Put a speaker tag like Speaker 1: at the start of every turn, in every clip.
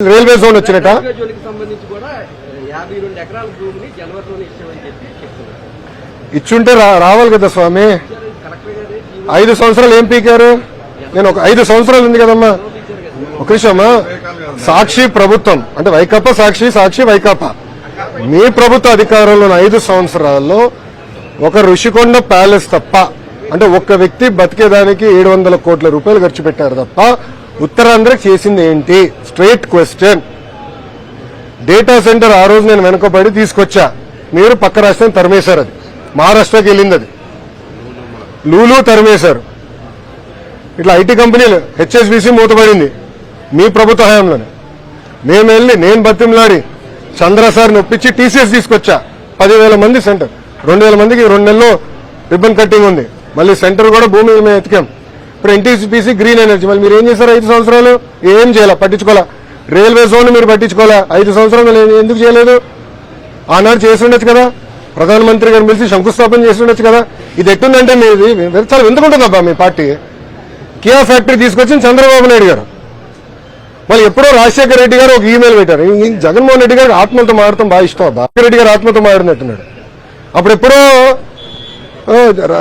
Speaker 1: Railway zone వచ్చినట
Speaker 2: railway జోన్కి సంబంధించి కూడా యాభై రెండు ఎకరాల భూమిని జనవరిలోనే ఇచ్చామని చెప్పి చెప్తున్నారు.
Speaker 1: ఇచ్చుంటే రావాలి కదా స్వామి. ఐదు సంవత్సరాలు ఏం పీకారు? నేను ఒక ఐదు సంవత్సరాలు ఉంది కదమ్మా. ఒక నిమిషమ్మా సాక్షి ప్రభుత్వం అంటే వైకాపా సాక్షి సాక్షి వైకాపా. మీ ప్రభుత్వ అధికారంలో ఐదు సంవత్సరాల్లో ఒక ఋషికొండ ప్యాలెస్ తప్ప అంటే ఒక్క వ్యక్తి బతికేదానికి ఏడు వందల కోట్ల రూపాయలు ఖర్చు పెట్టారు తప్ప ఉత్తరాంధ్ర చేసింది ఏంటి? స్ట్రైట్ క్వశ్చన్ డేటా సెంటర్ ఆ రోజు నేను వెనుకబడి తీసుకొచ్చా. మీరు పక్క రాష్ట్రం తరిమేశారు అది. మహారాష్ట్రకి వెళ్ళింది అది. లూలు తరిమేశారు. ఇట్లా ఐటీ కంపెనీలు హెచ్ఎస్బిసి మూతపడింది మీ ప్రభుత్వ హయాంలోనే. మేము వెళ్ళి నేను బతిమలాడి చంద్ర సార్ని ఒప్పించి టీసీఎస్ తీసుకొచ్చా. పదివేల మంది సెంటర్. రెండు వేల మందికి రెండు నెలల్లో రిబ్బన్ కట్టింగ్ ఉంది. మళ్ళీ సెంటర్ కూడా భూమి మేము ఎతికాం. ఇప్పుడు ఎన్టీసీపీసీ గ్రీన్ ఎనర్జీ మళ్ళీ మీరు ఏం చేశారు ఐదు సంవత్సరాలు? ఏం చేయాల? పట్టించుకోవాలా రైల్వే జోన్ మీరు పట్టించుకోవాలా ఐదు సంవత్సరాలు ఎందుకు చేయలేదు? ఆనాడు చేసి ఉండొచ్చు కదా. ప్రధానమంత్రి గారు పిలిచి శంకుస్థాపన చేసి ఉండొచ్చు కదా. ఇది ఎట్టుందంటే మీది చాలా ఎందుకుంటుందబ్బా మీ పార్టీ. కియా ఫ్యాక్టరీ తీసుకొచ్చింది చంద్రబాబు నాయుడు గారు. వాళ్ళు ఎప్పుడో రాజశేఖర రెడ్డి గారు ఒక ఈమెయిల్ పెట్టారు. జగన్మోహన్ రెడ్డి గారు ఆత్మతో మాడటం బాగా ఇష్టం అబ్బా. రెడ్డి గారు ఆత్మతో మాడినట్టున్నాడు అప్పుడు ఎప్పుడో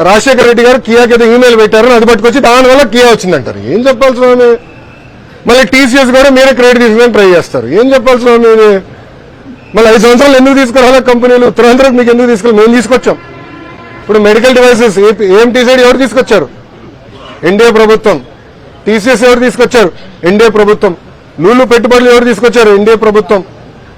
Speaker 1: రాజశేఖర రెడ్డి గారు కియాకి ఏదో ఈమెయిల్ పెట్టారు అది పట్టుకొచ్చి దానివల్ల కియా వచ్చిందంటారు. ఏం చెప్పాల్సిన స్వామి? మళ్ళీ టీసీఎస్ కూడా మీరే క్రెడిట్ తీసుకుని ట్రై చేస్తారు. ఏం చెప్పాలి స్వామి? ఇది మళ్ళీ ఐదు సంవత్సరాలు ఎందుకు తీసుకురావాలి కంపెనీలు? ఉత్తరాంధ్రకు మీకు ఎందుకు తీసుకురా మేము తీసుకొచ్చాం. ఇప్పుడు మెడికల్ డివైసెస్ ఏఎంటీ సైడ్ ఎవరు తీసుకొచ్చారు? ఎన్డీఏ ప్రభుత్వం. టీసీఎస్ ఎవరు తీసుకొచ్చారు? ఎన్డీఏ ప్రభుత్వం. లూలు పెట్టుబడులు ఎవరు తీసుకొచ్చారు? ఎన్డీఏ ప్రభుత్వం.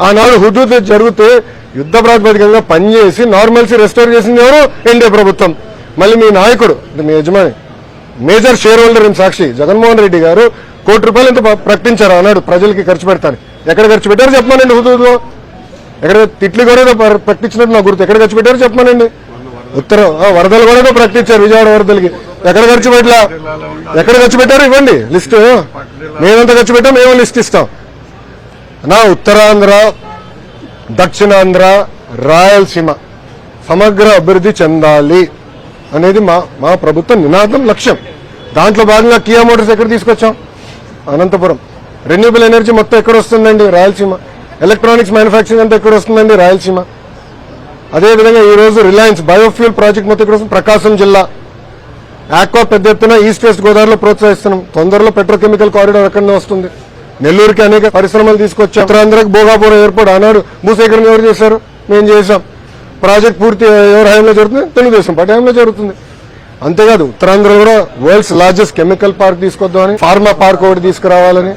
Speaker 1: ఆనాడు హుదూద్ జరిగితే యుద్ధ ప్రాతిపదికంగా పనిచేసి నార్మల్సీ రెస్టోర్ చేసింది ఎవరు? ఎన్డీఏ ప్రభుత్వం. మళ్ళీ మీ నాయకుడు అంటే మీ యజమాని major shareholder in Sakshi? Jaganmohan Reddy garu కోటి రూపాయలు ఎంత ప్రకటించారు? అన్నాడు ప్రజలకి ఖర్చు పెడతాను ఎక్కడ ఖర్చు పెట్టారు చెప్పమానండి హుదూదులో ఎక్కడ తిట్లు కూడా ప్రకటించినట్టు నాకు గుర్తు. ఎక్కడ ఖర్చు పెట్టారు చెప్పమానండి. ఉత్తరం ఆ, వరదలు కూడా ప్రకటించారు విజయవాడ వరదలకి. ఎక్కడ ఖర్చు పెట్టలా? ఎక్కడ ఖర్చు పెట్టారు ఇవ్వండి లిస్టు. మేమెంత ఖర్చు పెట్టాం మేము లిస్ట్ ఇస్తాం. నా ఉత్తరాంధ్ర దక్షిణాంధ్ర రాయలసీమ సమగ్ర అభివృద్ధి చెందాలి అనేది మా మా ప్రభుత్వ నినాదం లక్ష్యం. దాంట్లో భాగంగా కియా మోటార్స్ ఎక్కడ తీసుకొచ్చాం? అనంతపురం. రెన్యూబుల్ ఎనర్జీ మొత్తం ఎక్కడ వస్తుందండి? రాయలసీమ. ఎలక్ట్రానిక్స్ మ్యానుఫ్యాక్చరింగ్ అంతా ఎక్కడ వస్తుందండి? రాయలసీమ. అదేవిధంగా ఈరోజు రిలయన్స్ బయోఫ్యూల్ ప్రాజెక్ట్ మొత్తం ఇక్కడ వస్తుంది? ప్రకాశం జిల్లా. ఆక్వా పెద్ద ఎత్తున ఈస్ట్ వెస్ట్ గోదావరిలో ప్రోత్సహిస్తున్నాం. తొందరలో పెట్రోకెమికల్ కారిడార్ ఎక్కడ వస్తుంది. నెల్లూరుకి అనేక పరిశ్రమలు తీసుకొచ్చాం. ఉత్తరాంధ్రకి భోగాపురం ఎయిర్పోర్ట్ ఆనాడు భూసేకరణ ఎవరు చేశారు? మేము చేశాం. ప్రాజెక్ట్ పూర్తి ఎవరి హయాంలో జరుగుతుంది? తెలుగుదేశం పార్టీ హయాంలో జరుగుతుంది. అంతేకాదు ఉత్తరాంధ్ర కూడా వరల్డ్స్ లార్జెస్ట్ కెమికల్ పార్క్ తీసుకొద్దామని ఫార్మా పార్క్ ఒకటి తీసుకురావాలని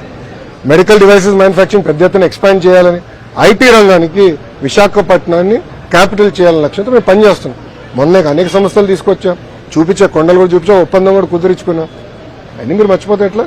Speaker 1: మెడికల్ డివైసెస్ మ్యానుఫ్యాక్చరింగ్ పెద్ద ఎత్తున ఎక్స్పాండ్ చేయాలని ఐటీ రంగానికి విశాఖపట్నాన్ని క్యాపిటల్ చేయాలని లక్ష్యంతో మేము పనిచేస్తున్నాం. మొన్నే అనేక సంస్థలు తీసుకొచ్చాం. చూపించా కొండలు కూడా చూపించా. ఒప్పందం కూడా కుదిరించుకున్నాం. అన్ని మీరు మర్చిపోతే ఎట్లా?